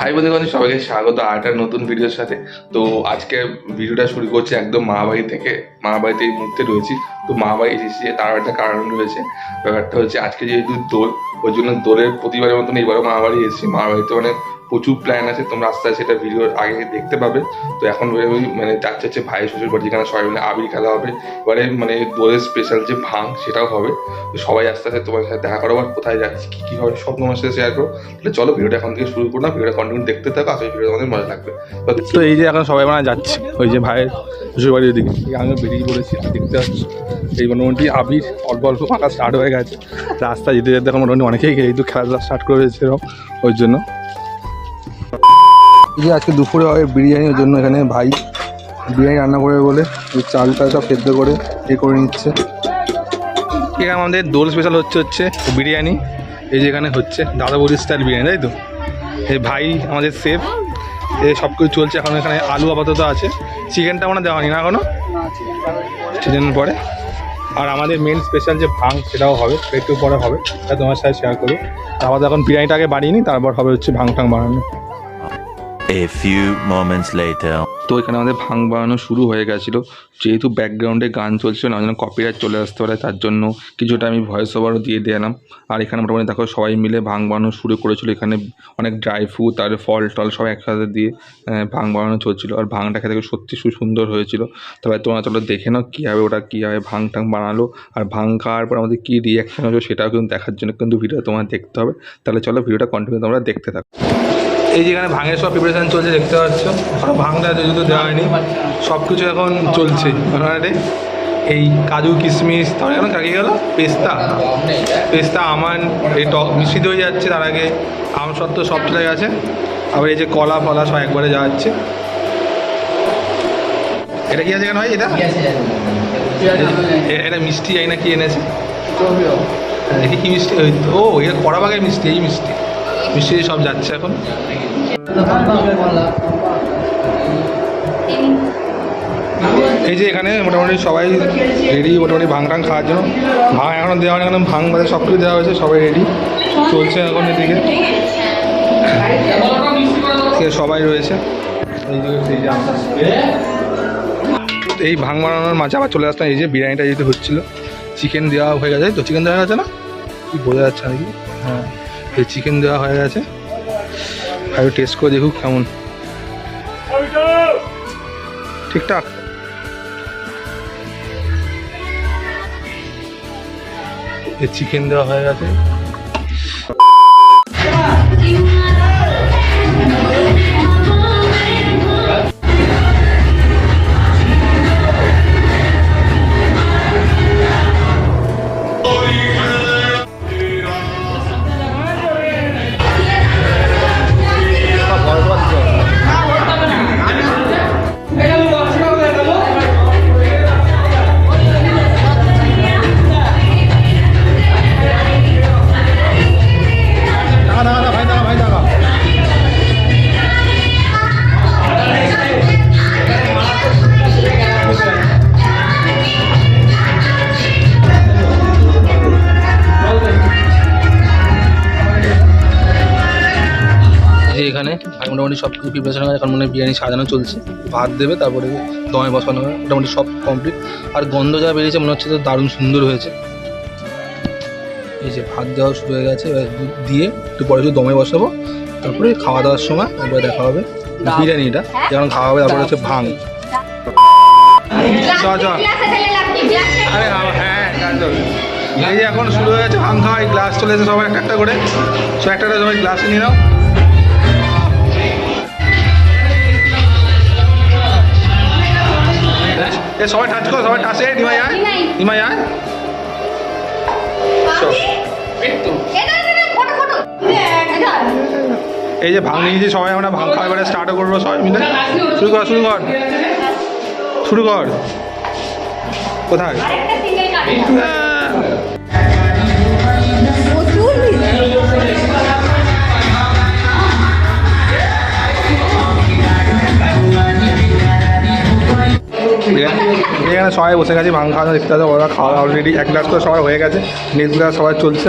High বন্ধুগণ, সবাইকে স্বাগত আটার নতুন ভিডিওর সাথে। তো আজকে ভিডিওটা শুরু করছি একদম মা বাড়ি থেকে মা বাড়িতে এই মুহূর্তে রয়েছি। তো মা বাড়ি এসেছি তার একটা কারণ রয়েছে। ব্যাপারটা হচ্ছে আজকে যেহেতু দোল, ওই জন্য দোলের প্রতিবারের মতন এইবারও বাড়ি এসেছি। মা বাড়িতে মানে প্রচুর প্ল্যান আছে, তোমরা আস্তে আস্তে এটা ভিডিওর আগে দেখতে পাবে। তো এখন ওই মানে যাচ্ছে হচ্ছে ভাই শ্বশুর বাড়ি, যেখানে সবাই মিলে আবির খেলা হবে। এবারে মানে দোলের স্পেশাল যে ভাং সেটাও হবে। তো সবাই আস্তে আস্তে তোমার সাথে দেখা করো আর কোথায় যাচ্ছি, কী কী হবে, সব তোমার সাথে শেয়ার করো। তাহলে চলো ভিডিওটা এখন থেকে শুরু করলাম ভিডিওটা কন্টিনিউ দেখতে থাকো আসলে ভিডিও তোমাদের মজা লাগবে। তো এই যে এখন সবাই মানে যাচ্ছে, ওই যে ভাইয়ের শ্বশুর বাড়ির দিকে। আমি বেরিয়ে পড়েছি, দেখতে পাচ্ছি? এই মোটামুটি আবির অল্প অল্প ফাঁকা স্টার্ট হয়ে গেছে। রাস্তা যেতে যেতে এখন মোটামুটি অনেকেই কিন্তু খেলাধুলা স্টার্ট করে এরকম, ওই জন্য। যে আজকে দুপুরে হয় বিরিয়ানির জন্য এখানে ভাই বিরিয়ানি রান্না করে বলে চালটা সব সেদ্ধ করে এ করে নিচ্ছে। এখানে আমাদের দোল স্পেশাল হচ্ছে হচ্ছে বিরিয়ানি, এই যে এখানে হচ্ছে দাদা বৌদি স্টাইল বিরিয়ানি, তাই তো? এই ভাই আমাদের সেফ এই সব কিছু চলছে, এখন এখানে আলু আপাতত আছে। চিকেনটা মানে দেওয়া হয়নি না এখনও? চিকেন পরে। আর আমাদের মেন স্পেশাল যে ভাং সেটাও হবে একটু পরে হবে, সেটা তোমার সাথে শেয়ার করব। আপাতত এখন বিরিয়ানিটা আগে বাড়িয়ে নিই তারপর হবে হচ্ছে ভাং টাং বানানো। A few moments later. তো এখানে আমাদের ভাং বানানো শুরু হয়ে গেছিল। যেহেতু ব্যাকগ্রাউন্ডে গান চলছিল না যেন কপিরাইট চলে আসতে পারে, তার জন্য কিছুটা আমি ভয়েস ওভারও দিয়ে দিলাম। আর এখানে মোটামুটি দেখো সবাই মিলে ভাং বানানো শুরু করেছিল। এখানে অনেক ড্রাই ফ্রুট আর ফল টল সব একসাথে দিয়ে ভাং বানানো চলছিল। আর ভাংটা খেতে সত্যি সুন্দর হয়েছিল। তবে তোমরা চলো দেখে নাও কীভাবে ওটা কীভাবে ভাং টাং বানালো। আর ভাং খাওয়ার পর আমাদের কী রিয়াকশন হয়েছিল সেটাও কিন্তু দেখার জন্য কিন্তু ভিডিও তোমার দেখতে হবে। তাহলে চলো ভিডিওটা কন্টিনিউ তোমরা দেখতে থাকো। এই যেখানে ভাঙের সব প্রিপারেশন চলছে, দেখতে পাচ্ছ। এখনও ভাঙটা যেহেতু দেওয়া হয়নি। সব কিছু এখন চলছে। ওখানে এই কাজু, কিশমিশ, তারপরে এখন কাকে গেল? পেস্তা। পেস্তা আমান এই টক মিশ্রিত হয়ে যাচ্ছে তার আগে। আম সত্ত্ব সব চলে গেছে। আবার এই যে কলা, ফলা সব একবারে যাচ্ছে। এটা কি আছে কেন ভাই? এটা? এটা মিষ্টি যাই না কি এনেছে। দেখি কি মিষ্টি? ও, এটা কড়া বাগের মিষ্টি, এই মিষ্টি। মিষ্টি সব যাচ্ছে এখন। এই যে এখানে মোটামুটি সবাই রেডি মোটামুটি ভাং টাং খাওয়ার জন্য। ভাং এখনও দেওয়া এখন ভাং বাদে সব কিছু দেওয়া হয়েছে, সবাই রেডি চলছে এখন এদিকে। সবাই রয়েছে। এই ভাং বানানোর মাঝে আবার চলে আসলাম, এই যে বিরিয়ানিটা যেহেতু হচ্ছিল। চিকেন দেওয়া হয়ে গেছে তো চিকেন দেওয়া হয়ে গেছে না? কি বোঝা যাচ্ছে নাকি? হ্যাঁ। এই চিকেন দেওয়া হয়ে গেছে। আর টেস্ট করে দেখুক কেমন। ঠিকঠাক। এই চিকেন দেওয়া হয়ে গেছে। মোটামুটি সব কিছু প্রিপারেশন হয়ে এখন মানে বিরিয়ানি সাজানো চলছে। ভাত দেবে তারপরে দমে বসানো হবে। মোটামুটি সব কমপ্লিট আর গন্ধ যা বেরিয়েছে মনে হচ্ছে তো দারুণ সুন্দর হয়েছে। এই যে ভাত দেওয়া শুরু হয়ে গেছে এবার দুধ দিয়ে একটু পরে শুধু দমে বসাবো। তারপরে খাওয়া দাওয়ার সময় একবার দেখা হবে বিরিয়ানিটা। যখন খাওয়া হবে তারপরে হচ্ছে ভাং চ চ আরে হ্যাঁ হ্যাঁ এই যে এখন শুরু হয়ে গেছে ভাং খাওয়া এই গ্লাস চলে এসে সবাই একটা একটা করে। সো একটা একটা সবাই গ্লাসে নিয়ে নাও। এ সবাই টাচ করো সবাই টাচে নিমাই আয় নিমাই আয় এই যে ভাঙ নিয়েছি সবাই আমরা ভাঙ খাওয়া এবারে স্টার্টও করব সবাই মিলে। শুরু কর শুরু কর। শুরু কর। কোথায়? সবাই বসে গেছে ভাঙ খাওয়ানো ইত্যাদি ওরা খাওয়া অলরেডি এক গ্লাস তো সবাই হয়ে গেছে নেক্সট গ্লাস সবাই চলছে।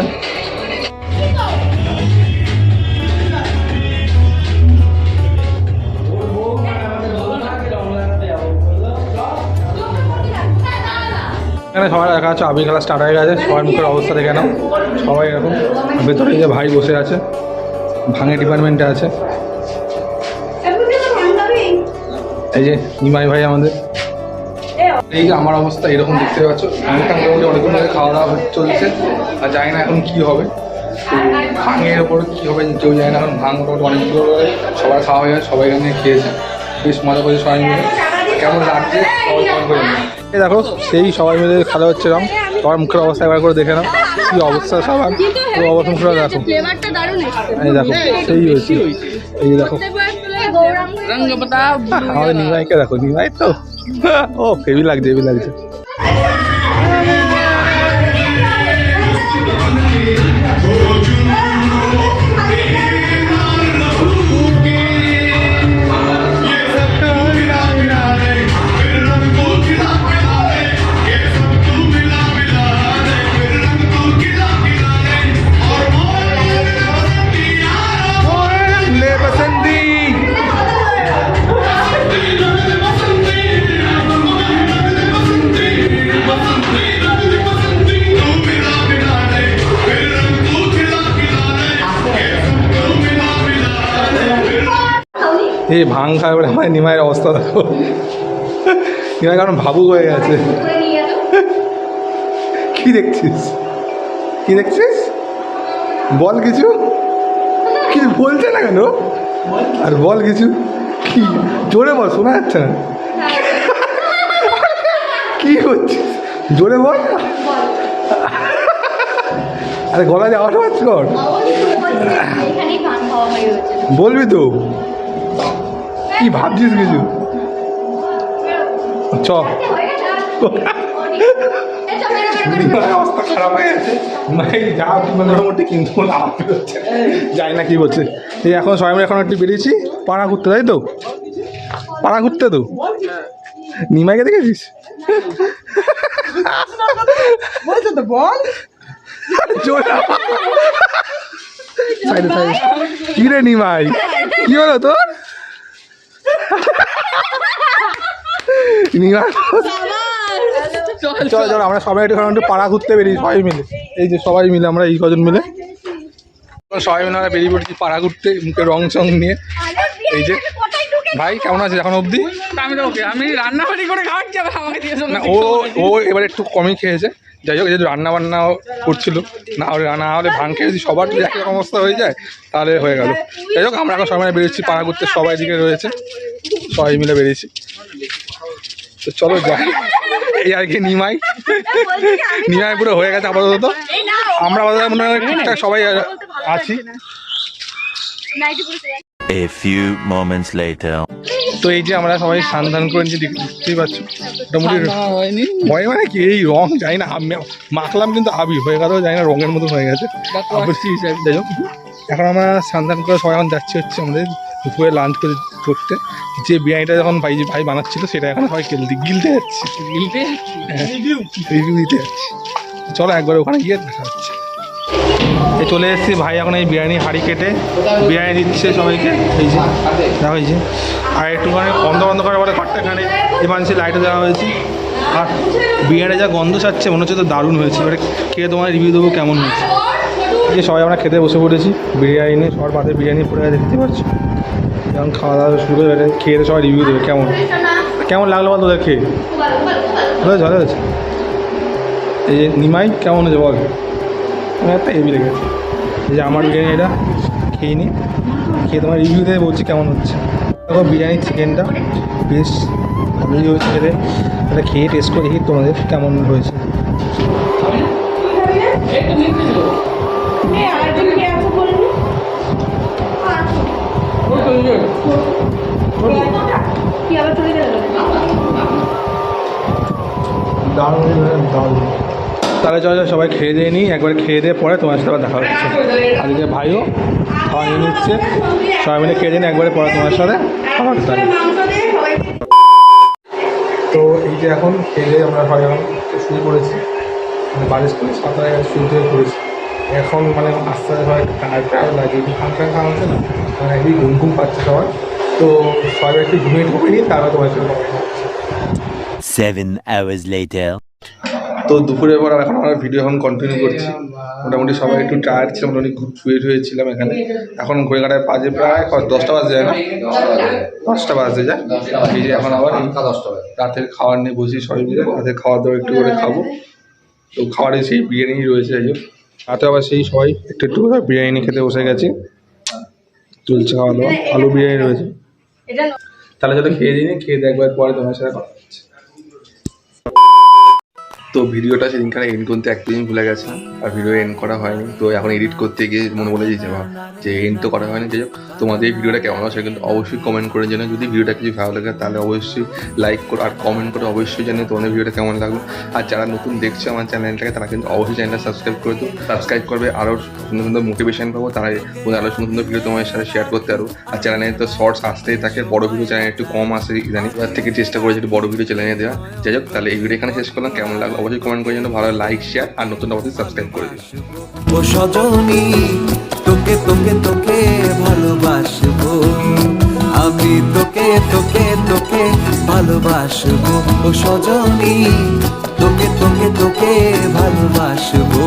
এখানে সবাই দেখা আছে, আবির খেলা স্টার্ট হয়ে গেছে, সবার মুখের অবস্থা দেখে নাও, সবাই এরকম। ভেতরে যে ভাই বসে আছে, ভাঙে ডিপার্টমেন্টে আছে। এই যে ইমাই ভাই আমাদের। এই যে আমার অবস্থা এরকম দেখতে পাচ্ছ। অনেকটা মোটামুটি অনেকক্ষণ ধরে খাওয়া দাওয়া চলছে আর জানি না এখন কী হবে। তো ভাঙের ওপর কী হবে কেউ জানি না এখন ভাঙ ওপর অনেকগুলো সবাই খাওয়া হয়ে সবাই এখানে খেয়েছে। বেশ মজা করছে সবাই মিলে। কেমন লাগছে? সবাই দেখো সেই সবাই মিলে খেলা রাম সবার মুখের অবস্থা একবার করে দেখে নাম কি অবস্থা সবার? পুরো অবস্থা মুখের দেখো। এই দেখো সেই হয়েছে। এই দেখো। হ্যাঁ, আমাদের নিমাইকে দেখো নিমাই তো। ও হেভি লাগছে হেভি লাগছে। এই ভাং খায় বলে আমার নিমাইয়ের অবস্থা দেখো। নিমাই কারণ ভাবুক হয়ে গেছে। কি দেখছিস? কি দেখছিস? বল কিছু। কিছু বলছে না কেন? আর বল কিছু। কি? জোরে বল শোনা যাচ্ছে না। কি করছিস জোরে বল আরে গলা দিয়ে আওয়াজ কর বলবি তো। কি ভাবছিস কিছু? চ। অবস্থা খারাপ হয়ে গেছে। নাই যা মোটামুটি কিন্তু কোনো হচ্ছে না। কি বলছে। এই এখন সবাই মিলে এখন একটু বেরিয়েছি পাড়া ঘুরতে তাই তো? পাড়া ঘুরতে তো? নিমাইকে দেখেছিস? তো বল। কি রে নিমাই? কি হলো তোর? চলো চলো আমরা সবাই একটু একটু পাড়া ঘুরতে বেরিয়ে সবাই মিলে। এই যে সবাই মিলে আমরা এই কজন মিলে। সবাই মিলে আমরা বেরিয়ে পড়ছি পাড়া ঘুরতে মুখে রং চং নিয়ে। এই যে ভাই কেমন আছে এখন অবধি? আমি তো রান্না করে আমাকে দিয়ে ও ও এবার একটু কমই খেয়েছে। যাই হোক যেহেতু রান্না বান্না করছিল, না হলে না হলে ভাঙ খেয়ে যদি সবার যদি একই রকম অবস্থা হয়ে যায়, তাহলে হয়ে গেল। যাই হোক, আমরা এখন সবাই বেরিয়েছি পাড়া করতে সবাই দিকে রয়েছে, সবাই মিলে বেরিয়েছি। তো চলো যাই, এই আর কি নিমাই। নিমাই পুরো হয়ে গেছে আপাতত। আমরা আপাতত মনে হয় ঠিকঠাক সবাই আছি। A few moments later. তো এই যে আমরা সবাই সন্ধান করে নিচ্ছি দেখ- দেখতেই পাচ্ছ মোটামুটি হয়নি। ভয় মানে কি? এই রং জানি না আমি মাখলাম কিন্তু আবি হয়ে গেল জানি না রঙের মতো হয়ে গেছে। আবির- যাই হোক এখন আমরা সান্ধান করে সবাই এখন যাচ্ছি হচ্ছে আমাদের দুপুরে লাঞ্চ করে করতে। যে বিরিয়ানিটা যখন ভাই ভাই বানাচ্ছিল সেটা এখন সবাই গিলতে গিলতে যাচ্ছি। গিলতে রিভিউ দিতে যাচ্ছি। চলো একবার ওখানে গিয়ে দেখা হচ্ছে। এই চলে এসেছি, ভাই এখন এই বিরিয়ানি হাঁড়ি কেটে বিরিয়ানি দিচ্ছে সবাইকে। এই যে দেওয়া হয়েছে। আর একটুখানি বন্ধ বন্ধ করে বলে ঘরটা এখানে। এমার্জেন্সি লাইটও দেওয়া হয়েছে। আর বিরিয়ানি যা গন্ধ ছাড়ছে, মনে হচ্ছে তো দারুণ হয়েছে। এবারে খেয়ে তোমার রিভিউ দেবো, কেমন হয়েছে? যে সবাই আমরা খেতে বসে পড়েছি। বিরিয়ানি নিয়ে সবার পাতে বিরিয়ানি পড়ে দেখতে পাচ্ছ? যেমন খাওয়া দাওয়া শুরু করে খেয়ে সবাই রিভিউ দেবে, কেমন? কেমন লাগল বল তোদের খেয়ে? ভালো হয়েছে ভালো হয়েছে। এই যে, নিমাই, কেমন হয়েছে বল? একটা হেভি লেগেছে। এই যে আমার বিরিয়ানি এটা, খেয়ে নি। খেয়ে তোমার রিভিউ দিয়ে বলছি কেমন হচ্ছে। দেখো বিরিয়ানি চিকেনটা বেশ ভালোই হয়েছে খেতে। এটা খেয়ে টেস্ট করে দেখি তোমাদের কেমন হয়েছে। দারুণ দারুণ। তাহলে চলো সবাই খেয়ে দিয়ে নিই, একবার খেয়ে দিয়ে পরে তোমার সাথে আবার দেখা হচ্ছে। আজকে ভাইও খাওয়া নিয়ে নিচ্ছে। সবাই মিলে খেয়ে দিন একবারে পরে তোমার সাথে তাহলে তো এই যে এখন খেয়ে আমরা একটু শুয়ে পড়েছি। মানে বালিশ করে সাঁতারে শুয়ে শুয়ে পড়েছি। এখন মানে আস্তে আস্তে সবাই টায়ার লাগে একটু খান খাওয়া হচ্ছে না? মানে একদিন ঘুম ঘুম পাচ্ছে সবাই তো সবাই একটু ঘুমিয়ে ঘুমিয়ে নিই তারপরে তোমার সাথে। Seven hours later. তো দুপুরের পর এখন আমরা ভিডিও এখন কন্টিনিউ করছি। মোটামুটি সবাই একটু টায়ার্ড ছিল মোটামুটি খুব শুয়ে শুয়েছিলাম এখানে। এখন ঘড়ি কাটায় বাজে প্রায় কত দশটা বাজে যায় না? দশটা বাজে যায় এই যে এখন আবার এই রাতের খাবার নিয়ে বসি সবাই মিলে। রাতের খাওয়া দাওয়া একটু করে খাব। তো খাবারে সেই বিরিয়ানি রয়েছে হোক। রাতে আবার সেই সবাই একটু একটু করে বিরিয়ানি খেতে বসে গেছি। চলছে খাওয়া দাওয়া। আলু বিরিয়ানি রয়েছে। তাহলে চলো খেয়ে দিই খেয়ে দেখবার পরে তোমার সাথে কথা হচ্ছে। তো ভিডিওটা সেদিনখানে এন্ড করতে একদিন ভুলে গেছে, আর ভিডিও এন্ড করা হয়নি। তো এখন এডিট করতে গিয়ে মনে বলে যে যে এন্ড তো করা হয়নি। যে তোমাদের এই ভিডিওটা কেমন আছে কিন্তু অবশ্যই কমেন্ট করে জানো যদি ভিডিওটা কিছু ভালো লাগে, তাহলে অবশ্যই লাইক করো আর কমেন্ট করে। অবশ্যই জানো তোমাদের ভিডিওটা কেমন লাগল। আর যারা নতুন দেখছে আমার চ্যানেলটাকে তারা কিন্তু অবশ্যই চ্যানেলটা সাবস্ক্রাইব করে দিও। সাবস্ক্রাইব করবে, আরও সুন্দর সুন্দর মোটিভেশন পাবো। তারা আরও সুন্দর সুন্দর ভিডিও তোমার সাথে শেয়ার করতে পারো। আর চ্যানেলে তো শর্টস আসতেই থাকে, বড় ভিডিও চ্যানেল একটু কম আসে ইদানিং। তার থেকে চেষ্টা করেছি একটু বড় ভিডিও চ্যানেলে দেওয়া যাই হোক, তাহলে এই ভিডিও এখানে শেষ করলাম। কেমন লাগল? অবশ্যই কমেন্ট করে জন্য ভালো লাইক শেয়ার আর নতুন অবশ্যই সাবস্ক্রাইব করে দিন ও সজনী তোকে তোকে তোকে ভালোবাসবো। আমি তোকে তোকে তোকে ভালোবাসবো। ও সজনী তোকে তোকে তোকে ভালোবাসবো।